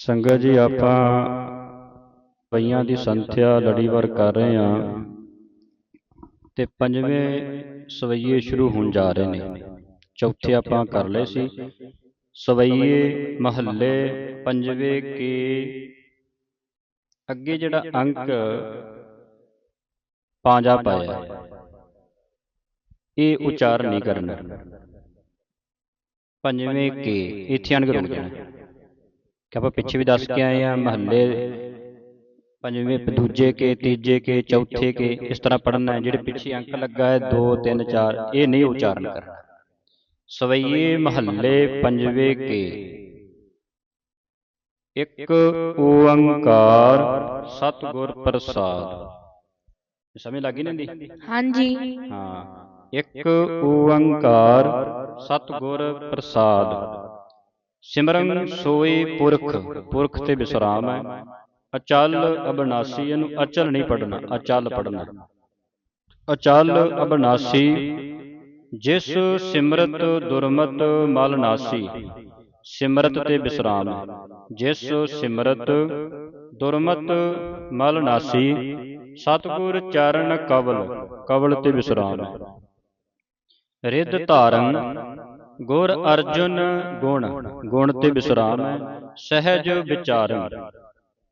ਸੰਗਤ ਜੀ ਆਪਾਂ ਪਈਆਂ ਦੀ ਸੰਥਿਆ ਲੜੀਵਾਰ ਕਰ ਰਹੇ ਹਾਂ। ਤੇ ਪੰਜਵੇਂ ਸਵਈਏ ਸ਼ੁਰੂ ਹੋਣ ਜਾ ਰਹੇ ਨੇ। ਚੌਥੇ ਆਪਾਂ ਕਰ ਲਏ ਸੀ। ਸਵਈਏ ਮਹੱਲੇ ਪੰਜਵੇਂ ਕੇ ਅੱਗੇ ਜਿਹੜਾ ਅੰਕ ਪਾਂਜਾ ਪਾਇਆ। ਇਹ ਉਚਾਰਨ ਨਹੀਂ ਕਰਨਾ। ਪੰਜਵੇਂ ਕੇ ਇੱਥੇ ਆਣ ਕੇ ਰੁਕ ਜਾਣਾ ਕਿ ਆਪਾਂ ਪਿੱਛੇ ਵੀ ਦੱਸ ਕੇ ਆਏ ਆ ਮਹੱਲੇ ਪੰਜਵੇਂ ਦੂਜੇ ਕੇ ਤੀਜੇ ਕੇ ਚੌਥੇ ਕੇ ਇਸ ਤਰ੍ਹਾਂ ਪੜ੍ਹਨਾ ਹੈ ਜਿਹੜੇ ਪਿੱਛੇ ਅੰਕ ਲੱਗਾ ਹੈ 2 3 4 ਇਹ ਨਹੀਂ ਉਚਾਰਨ ਕਰਨਾ ਸਵਈਏ ਮਹੱਲੇ ਪੰਜਵੇਂ ਕੇ ਇੱਕ ਓੰਕਾਰ ਸਤਿਗੁਰ ਪ੍ਰਸਾਦ ਸਮਝ ਲੱਗੀ ਨਾ ਦੀ ਹਾਂਜੀ ਹਾਂ ਇੱਕ ਓੰਕਾਰ ਸਤਿਗੁਰ ਪ੍ਰਸਾਦ ਸਿਮਰਨ ਸੋਈ ਪੁਰਖ ਪੁਰਖ ਤੇ ਵਿਸਰਾਮ ਹੈ। ਅਚਲ ਅਬਨਾਸੀ ਇਹਨੂੰ ਅਚਲ ਨਹੀਂ ਪੜਨਾ ਅਚਲ ਪੜਨਾ ਅਚਲ ਅਬਨਾਸੀ ਜਿਸ ਸਿਮਰਤ ਦੁਰਮਤ ਮਲ ਨਾਸੀ ਸਿਮਰਤ ਤੇ ਵਿਸਰਾਮ। ਜਿਸ ਸਿਮਰਤ ਦੁਰਮਤ ਮਲ ਨਾਸੀ ਸਤਿਗੁਰ ਚਰਨ ਕਵਲ ਕਵਲ ਤੇ ਵਿਸਰਾਮ। ਰਿੱਧ ਧਾਰਨ ਗੁਰ ਅਰਜੁਨ ਗੁਣ ਗੁਣ ਤੇ ਵਿਸਰਾਮ ਹੈ ਸਹਿਜ ਵਿਚਾਰਨ।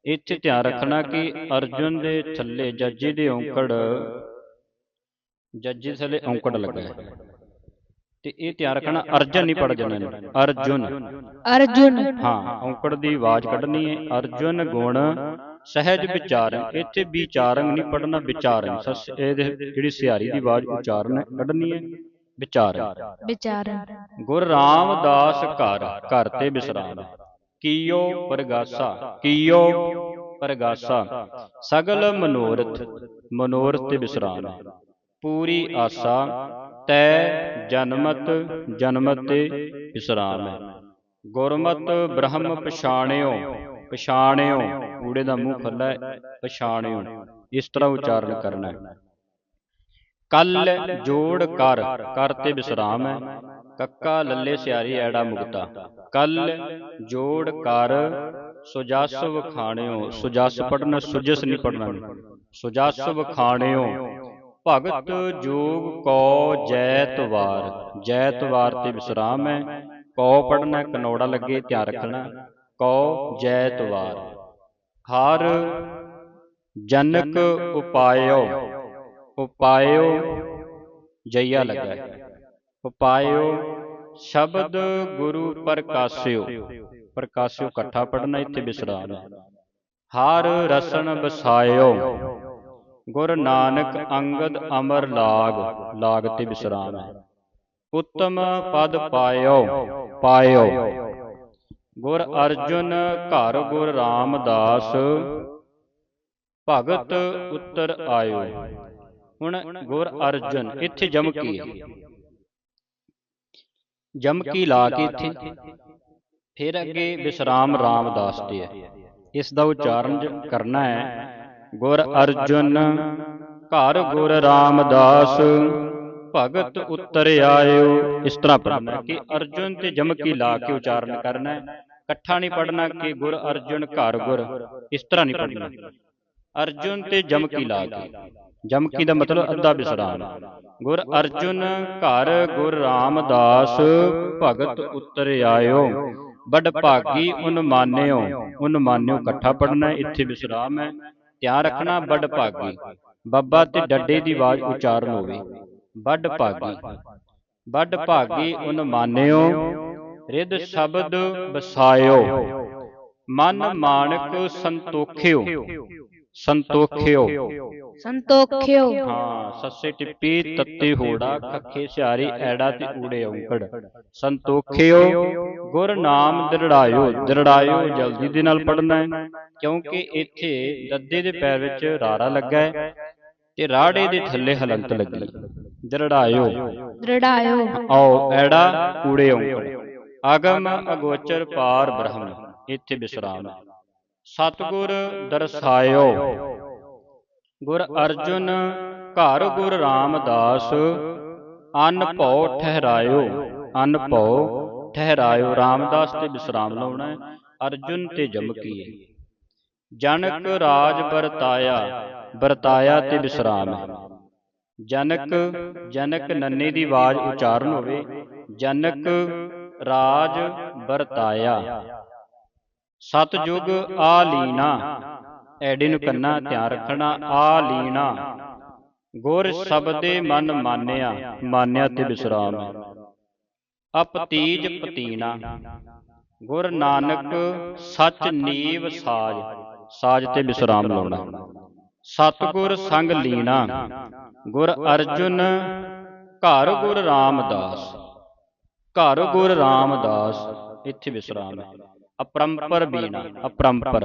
ਇੱਥੇ ਧਿਆਨ ਰੱਖਣਾ ਕਿ ਅਰਜੁਨ ਦੇ ਥੱਲੇ ਜੱਜੀ ਦੇ ਔਂਕੜ ਜੱਜੀ ਥੱਲੇ ਔਂਕੜ ਲੱਗਾ। ਹੈ ਤੇ ਇਹ ਧਿਆਨ ਰੱਖਣਾ ਅਰਜਨ ਨਹੀਂ ਪੜ ਜਾਣਾ ਇਹਨੂੰ, ਅਰਜੁਨ। ਅਰਜੁਨ। ਹਾਂ ਔਂਕੜ ਦੀ ਆਵਾਜ਼ ਕੱਢਣੀ ਹੈ। ਅਰਜੁਨ ਗੁਣ ਸਹਿਜ ਵਿਚਾਰਨ। ਇੱਥੇ ਵਿਚਾਰਨ ਨਹੀਂ ਪੜਨਾ ਵਿਚਾਰਨ। ਸਸ ਇਹਦੇ ਜਿਹੜੀ ਸਿਹਾਰੀ ਦੀ ਆਵਾਜ਼ ਉਚਾਰਨ ਹੈ, ਕੱਢਣੀ ਹੈ। ਵਿਚਾਰਨ। ਵਿਚਾਰਨ। ਗੁਰ ਰਾਮਦਾਸ ਘਰ ਘਰ ਤੇ ਵਿਸਰਾਮ ਕੀਓ ਪ੍ਰਗਾਸਾ ਕੀਓ ਪ੍ਰਗਾਸਾ। ਸਗਲ ਮਨੋਰਥ ਮਨੋਰਥ ਤੇ ਵਿਸਰਾਮ ਪੂਰੀ ਆਸਾ, ਤੈ ਜਨਮਤ ਜਨਮਤ ਤੇ ਵਿਸਰਾਮ ਹੈ ਗੁਰਮਤ ਬ੍ਰਹਮ ਪਛਾਣਿਓ ਪਛਾਣਿਓ, ਊੜੇ ਦਾ ਮੂੰਹ ਖੁੱਲਾ ਪਛਾਣਿਓ। ਇਸ ਤਰ੍ਹਾਂ ਉਚਾਰਨ ਕਰਨਾ ਹੈ। ਕੱਲ ਜੋੜ ਕਰ ਕਰ ਤੇ ਵਿਸਰਾਮ ਹੈ। ਕੱਕਾ ਲੱਲੇ ਸਿਆਰੀ ਐੜਾ ਮੁਕਤਾ। ਕੱਲ ਜੋੜ ਕਰ ਸੁਜਸ ਵਖਾਣਿਓ ਸੁਜਸ ਪੜਨਾ ਸੁਜਸ ਨਹੀਂ ਪੜਨਾ ਸੁਜਸ ਵਖਾਣਿਓ ਭਗਤ ਜੋਗ ਕੋ ਜੈਤਵਾਰ। ਜੈਤਵਾਰ ਤੇ ਵਿਸਰਾਮ ਹੈ। ਕੋ ਪੜਨਾ ਕਨੋੜਾ ਲੱਗੇ ਧਿਆਨ ਰੱਖਣਾ। ਕੋ ਜੈਤਵਾਰ। ਹਰ ਜਨਕ ਉਪਾਇਓ ਉਪਾਇਓ ਜਈਆ ਲੱਗਾ। ਉਪਾਇਓ ਸ਼ਬਦ ਗੁਰੂ ਪ੍ਰਕਾਸ਼ਿਓ। ਪ੍ਰਕਾਸ਼ਿਓ ਇਕੱਠਾ ਪੜਨਾ ਇੱਥੇ ਵਿਸਰਾਮ ਹੈ ਹਰ ਰਸਨ ਬਸਾਇਓ। ਗੁਰ ਨਾਨਕ ਅੰਗਦ ਅਮਰ ਲਾਗ ਲਾਗ ਤੇ ਵਿਸਰਾਮ ਹੈ ਉੱਤਮ ਪਦ ਪਾਇਓ ਪਾਇਓ। ਗੁਰ ਅਰਜੁਨ ਘਰ ਗੁਰ ਰਾਮਦਾਸ ਭਗਤ ਉੱਤਰ ਆਇਓ। ਹੁਣ ਗੁਰ ਅਰਜਨ ਇੱਥੇ ਜਮਕੀ ਹੈ? ਜਮਕੀ ਲਾ ਕੇ ਇੱਥੇ। ਫਿਰ ਅੱਗੇ ਵਿਸਰਾਮ ਰਾਮਦਾਸ ਤੇ ਹੈ। ਇਸ ਦਾ ਉਚਾਰਨ ਕਰਨਾ ਹੈ। ਗੁਰ ਅਰਜੁਨ ਘਰ ਗੁਰ ਰਾਮਦਾਸ ਭਗਤ ਉੱਤਰ ਆਇਓ। ਇਸ ਤਰ੍ਹਾਂ ਪੜਨਾ ਕਿ ਅਰਜੁਨ ਤੇ ਜਮਕੀ ਲਾ ਕੇ ਉਚਾਰਨ ਕਰਨਾ ਹੈ। ਇਕੱਠਾ ਨਹੀਂ ਪੜਨਾ ਕਿ ਗੁਰ ਅਰਜੁਨ ਘਰ ਗੁਰ। ਇਸ ਤਰ੍ਹਾਂ ਨਹੀਂ ਪੜਨਾ ਅਰਜੁਨ ਤੇ ਜਮਕੀ ਲਾ ਕੇ ਜਮਕੀ ਦਾ ਮਤਲਬ ਅੱਧਾ ਵਿਸਰਾਮ। ਗੁਰ ਅਰਜੁਨ ਘਰ ਗੁਰ ਰਾਮਦਾਸ ਭਗਤ ਉਤਰ ਆਇਓ। ਬੜ ਭਾਗੀ ਉਨ ਮਾਨਿਓ। ਉਨ ਮਾਨਿਓ ਇਕੱਠਾ ਪੜਨਾ ਇੱਥੇ ਵਿਸਰਾਮ ਹੈ। ਧਿਆਨ ਰੱਖਣਾ ਬੜ ਭਾਗੀ। ਬੱਬਾ ਤੇ ਡੱਡੇ ਦੀ ਆਵਾਜ਼ ਉਚਾਰਨ ਹੋਵੇ। ਬੜ ਭਾਗੀ। ਬੜ ਭਾਗੀ ਉਨ ਮਾਨਿਓ। ਰਿੱਧ ਸ਼ਬਦ ਵਸਾਇਓ। ਮਨ ਮਾਨਕ ਸੰਤੋਖਿਓ। ਸੰਤੋਖਿਓ। ਸੰਤੋਖਿਓ। ਹਾਂ ਸੱਸੇ ਟਿੱਪੀ ਤੱਤੇ ਹੋੜਾ ਖੱਖੇ ਸਿਆਰੀ ਐੜਾ ਤੇ ਊੜੇ ਔਂਕੜ। ਸੰਤੋਖਿਓ ਗੁਰ ਨਾਮ ਦ੍ਰਿੜਾਇਓ ਦ੍ਰਿੜਾਇਓ ਜਲਦੀ ਦੇ ਨਾਲ ਪੜਨਾ ਹੈ ਕਿਉਂਕਿ ਇੱਥੇ ਦੱਦੇ ਦੇ ਪੈਰ ਵਿੱਚ ਰਾਰਾ ਲੱਗਾ ਹੈ ਤੇ ਰਾੜੇ ਦੇ ਥੱਲੇ ਹਲੰਤ ਲੱਗੀ। ਦ੍ਰਿੜਾਇਓ। ਦ੍ਰਿੜਾਇਓ। ਆਓ ਐੜਾ ਊੜੇ ਔਂਕੜ। ਅਗਮ ਅਗੋਚਰ ਪਾਰ ਬ੍ਰਹਮ ਇੱਥੇ ਵਿਸਰਾਮ। ਸਤਗੁਰ ਦਰਸਾਇਓ। ਗੁਰ ਅਰਜੁਨ ਘਰ ਗੁਰ ਰਾਮਦਾਸ ਅਨ ਭਉ ਠਹਿਰਾਇਓ। ਅਨ ਭਉ ਠਹਿਰਾਇਓ। ਰਾਮਦਾਸ ਤੇ ਵਿਸਰਾਮ ਲਾਉਣਾ ਹੈ। ਅਰਜੁਨ ਤੇ ਜਮਕੀਏ। ਜਨਕ ਰਾਜ ਵਰਤਾਇਆ। ਵਰਤਾਇਆ। ਤੇ ਵਿਸਰਾਮ। ਹੈ ਜਨਕ ਜਨਕ ਨੰਨੇ ਦੀ ਆਵਾਜ਼ ਉਚਾਰਨ ਹੋਵੇ। ਜਨਕ ਰਾਜ ਵਰਤਾਇਆ। ਸਤਜੁਗ ਆਲੀਨਾ ਐਡੀ ਨੂੰ ਕੰਨਾ ਧਿਆਨ ਰੱਖਣਾ ਆਲੀਨਾ। ਗੁਰ ਸ਼ਬਦੇ ਮਨ ਮਾਨਿਆ ਮਾਨਿਆ ਤੇ ਵਿਸਰਾਮ ਹੈ। ਅਪਤੀਜ ਪਤੀਨਾ, ਗੁਰ ਨਾਨਕ ਸੱਚ ਨੀਵ ਸਾਜ ਸਾਜ ਤੇ ਵਿਸਰਾਮ ਲਾਉਣਾ। ਸਤਗੁਰ ਸੰਗ ਲੀਣਾ ਗੁਰ ਅਰਜੁਨ, ਘਰ ਗੁਰ ਰਾਮਦਾਸ, ਘਰ ਗੁਰ ਰਾਮਦਾਸ, ਇੱਥੇ ਵਿਸਰਾਮ ਹੈ। ਅਪਰੰਪਰ ਬੀਣਾ ਅਪਰੰਪਰ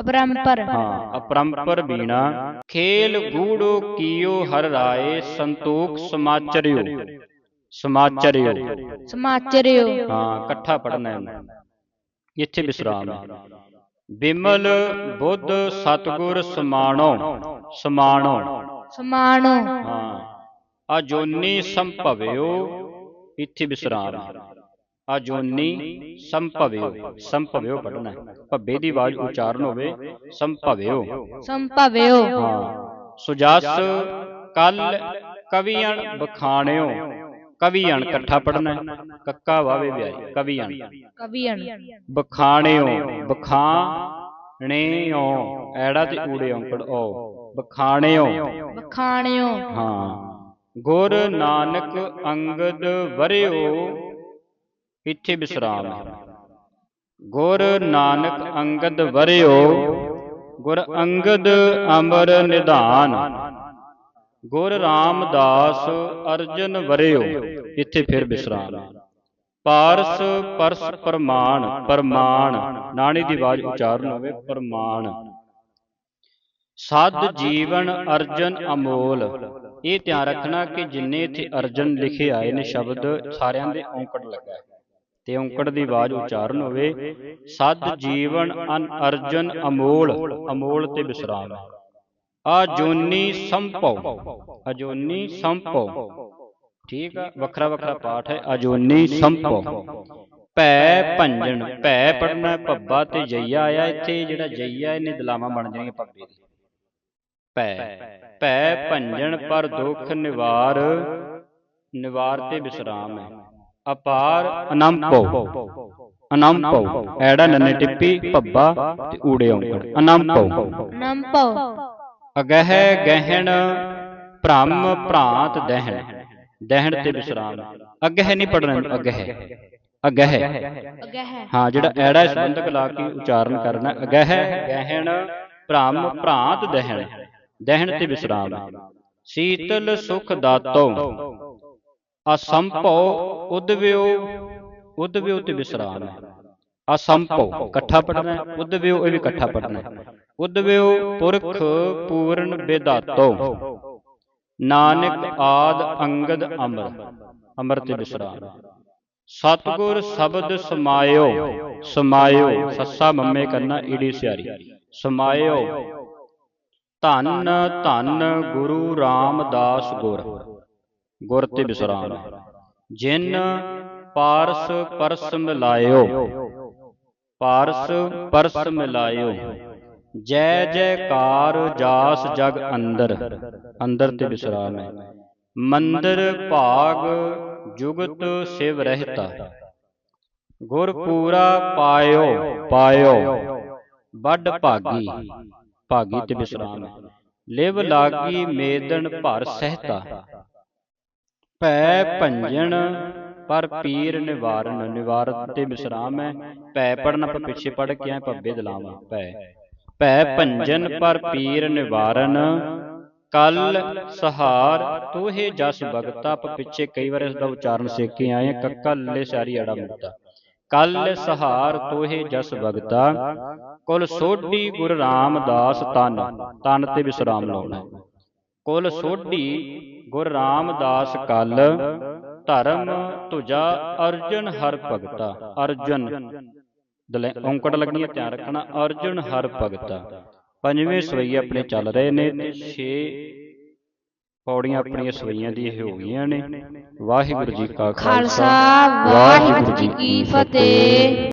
ਅਪਰੰਪਰ ਹਾਂ ਅਪਰੰਪਰ ਬੀਣਾ ਖੇਲ ਗੂੜੋ ਕੀਓ ਹਰ ਰਾਏ ਸੰਤੋਖ ਸਮਾਚਰਿਓ ਸਮਾਚਰਿਓ ਸਮਾਚਰਿਓ ਹਾਂ ਇਕੱਠਾ ਪੜਨਾ ਹੈ ਇੱਥੇ ਵਿਸਰਾਮ ਹੈ ਬਿਮਲ ਬੁੱਧ ਸਤਗੁਰ ਸਮਾਣੋ ਸਮਾਣੋ ਸਮਾਣੋ ਹਾਂ ਅਜੋਨੀ ਸੰਭਵਿਓ ਇੱਥੇ ਵਿਸਰਾਮ ਹੈ ਅਜੋਨੀ ਸੰਭਵਿਓ ਸੰਭਵਿਓ ਪੜਨਾ ਭੱਬੇ ਦੀ ਆਵਾਜ਼ ਉਚਾਰਨ ਹੋਵੇ ਸੰਭਵਿਓ। ਸੰਭਵਿਓ। ਹਾਂ। ਸੁਜਸ ਕਲ ਕਵੀਅਣ ਬਖਾਣਿਓ ਕਵੀਅਣ ਇਕੱਠਾ ਪੜਨਾ ਕੱਕਾ ਵਾਵੇ ਵਿਆਈ ਕਵੀਅਣ। ਕਵੀਅਣ। ਬਖਾਣਿਓ ਬਖਾਣਿਓ ਐੜਾ ਤੇ ਊੜੇ ਔਂਕੜ ਓ। ਬਖਾਣਿਓ। ਬਖਾਣਿਓ। ਹਾਂ। ਗੁਰ ਨਾਨਕ ਅੰਗਦ ਵਰਿਓ ਇੱਥੇ ਵਿਸਰਾਮ। ਹੈ ਗੁਰ ਨਾਨਕ ਅੰਗਦ ਵਰਿਓ ਗੁਰ ਅੰਗਦ ਅਮਰ ਨਿਧਾਨ। ਗੁਰ ਰਾਮਦਾਸ ਅਰਜਨ ਵਰਿਓ ਇੱਥੇ ਫਿਰ ਵਿਸਰਾਮ। ਹੈ ਪਾਰਸ ਪਰਸ ਪ੍ਰਮਾਣ ਪ੍ਰਮਾਣ ਨਾਣੀ ਦੀ ਆਵਾਜ਼ ਉਚਾਰਨ ਹੋਵੇ ਪ੍ਰਮਾਣ। ਸਦ ਜੀਵਨ ਅਰਜਨ ਅਮੋਲ। ਇਹ ਧਿਆਨ ਰੱਖਣਾ ਕਿ ਜਿੰਨੇ ਇੱਥੇ ਅਰਜਨ ਲਿਖੇ ਆਏ ਨੇ ਸ਼ਬਦ ਸਾਰਿਆਂ ਦੇ ਔਂਕੜ ਲੱਗਾ ਹੈ। ਤੇ ਔਂਕੜ ਦੀ ਆਵਾਜ਼ ਉਚਾਰਨ ਹੋਵੇ ਸਦ ਜੀਵਨ ਅਨ ਅਰਜਨ ਅਮੋਲ ਅਮੋਲ ਤੇ ਵਿਸਰਾਮ ਅਜੋਨੀ ਸੰਭਵ ਅਜੋਨੀ ਸੰਭਵ ਠੀਕ ਆ, ਵੱਖਰਾ ਵੱਖਰਾ ਪਾਠ ਹੈ, ਅਜੋਨੀ ਸੰਭਵ ਭੈ ਭੰਜਨ, ਭੈ ਪੜਨਾ ਭੱਬਾ ਤੇ ਜਈਆ ਆਇਆ ਇੱਥੇ, ਜਿਹੜਾ ਜਈਆ ਇਹਨੇ ਦਲਾਵਾਂ ਬਣ ਜਾਣਗੀਆਂ ਭੱਬੇ ਦੀ। ਭੈ ਭੈ ਭੰਜਨ ਪਰ ਦੁੱਖ ਨਿਵਾਰ ਨਿਵਾਰ ਤੇ ਵਿਸਰਾਮ ਹੈ। ਅਪਾਰ ਅਨੰਪੋ। ਅਨੰਪੋ। ਐੜਾ ਨੰਨੇ ਟਿੱਪੀ ਭੱਬਾ ਤੇ ਊੜੇ ਔਂਕੜ। ਅਨੰਪੋ। ਨੰਪਉ ਅਗਹਿ ਗਹਿਣ ਭ੍ਰਮ ਭ੍ਰਾਂਤ ਦਹਿਣ। ਦਹਿਣ ਤੇ ਵਿਸਰਾਮ। ਅਗਹਿ ਨਹੀਂ ਪੜਨਾ ਅਗਹਿ। ਅਗਹਿ। ਅਗਹਿ। ਹਾਂ ਜਿਹੜਾ ਐੜਾ ਸੰਬੰਧਕ ਲਾ ਕੇ ਉਚਾਰਨ ਕਰਨਾ। ਅਗਹਿ ਗਹਿਣ ਭ੍ਰਮ ਭ੍ਰਾਂਤ ਦਹਿਣ। ਦਹਿਣ ਤੇ ਵਿਸਰਾਮ। ਸੀਤਲ ਸੁਖ ਦਾਤੋ। ਅਸੰਭਉ ਉਦਵਿਓ ਉਦਵਿਓ ਤੇ ਵਿਸਰਾਮ ਹੈ। ਅਸੰਭਉ ਇਕੱਠਾ ਪੜਨਾ ਹੈ ਉਦਵਿਓ ਇਹ ਵੀ ਇਕੱਠਾ ਪੜਨਾ ਹੈ। ਉਦਵਿਓ ਪੁਰਖ ਪੂਰਨ ਵਿਦਾਤੋ ਨਾਨਕ ਆਦ ਅੰਗਦ ਅਮਰ ਅਮਰ ਤੇ ਵਿਸਰਾਮ। ਸਤਗੁਰ ਸ਼ਬਦ ਸਮਾਇਓ ਸਮਾਇਓ, ਸੱਸਾ ਮੰਮੇ ਕਰਨਾ ਈੜੀ ਸਿਆਰੀ। ਸਮਾਇਓ, ਧੰਨ ਧੰਨ ਗੁਰੂ ਰਾਮਦਾਸ ਗੁਰ। ਗੁਰ ਤੇ ਵਿਸਰਾਮ ਜਿਨ ਪਾਰਸ ਪਰਸ ਮਿਲਾਇਓ ਪਾਰਸ ਪਰਸ ਮਿਲਾਇਓ ਜੈ ਜੈਕਾਰ ਜਾਸ ਜਗ ਅੰਦਰ। ਅੰਦਰ। ਤੇ ਵਿਸਰਾਮ ਹੈ। ਮੰਦਰ ਭਾਗ ਜੁਗਤ ਸਿਵ ਰਹਿਤਾ। ਗੁਰ ਪੂਰਾ ਪਾਇਓ। ਪਾਇਓ। ਵੱਡ ਭਾਗੀ। ਭਾਗੀ। ਤੇ ਵਿਸਰਾਮ ਹੈ। ਲਿਵ ਲਾਗੀ ਮੇਦਨ ਭਰ ਸਹਿਤਾ। ਭੈ ਭੰਜਨ ਪਰ ਪੀਰ ਨਿਵਾਰਨ ਨਿਵਾਰਨ ਤੇ ਵਿਸਰਾਮ ਹੈ। ਭੈ ਪੜਨ ਆਪਾਂ ਪਿੱਛੇ ਪੜ ਕੇ ਆਏ ਭੱਬੇ ਦਲਾਵਾਂ ਭੈ ਭੈ ਭੰਜਨ ਪਰ ਪੀਰ ਨਿਵਾਰਨ। ਕਲ ਸਹਾਰ ਤੋਹੇ ਜਸ ਭਗਤਾ ਆਪਾਂ ਪਿੱਛੇ ਕਈ ਵਾਰ ਇਸ ਦਾ ਉਚਾਰਨ ਸਿੱਖ ਕੇ ਆਏ ਹਾਂ ਕੱਕਾ ਲੱਲੇ ਸਾਰੀ ਅੜਾ ਮੁੱਦਾ ਕਲ ਸਹਾਰ ਤੋਹੇ ਜਸ ਭਗਤਾ ਕੁਲ ਸੋਢੀ ਗੁਰ ਰਾਮਦਾਸ ਤਨ ਤਨ ਤੇ ਵਿਸਰਾਮ ਲਾਉਣਾ। ਕੁਲ ਸੋਢੀ ਗੁਰ ਰਾਮਦਾਸ ਕਲ, ਧਰਮ ਤੁਜਾ ਅਰਜਨ ਹਰ ਭਗਤਾ। ਅਰਜਨ। ਦਲੇ, ਔਂਕੜ ਲੱਗਣੀਆਂ ਧਿਆਨ ਰੱਖਣਾ, ਅਰਜਨ ਹਰ ਭਗਤਾ। ਪੰਜਵੇਂ ਸਵਈ ਆਪਣੇ ਚੱਲ ਰਹੇ ਨੇ ਤੇ 6 ਪੌੜੀਆਂ ਆਪਣੀਆਂ ਸਵਈਆਂ ਦੀ ਇਹ ਹੋ ਗਈਆਂ ਨੇ। ਵਾਹਿਗੁਰੂ ਜੀ ਕਾ ਖਾਲਸਾ, ਵਾਹਿਗੁਰੂ ਜੀ ਕੀ ਫਤਿਹ।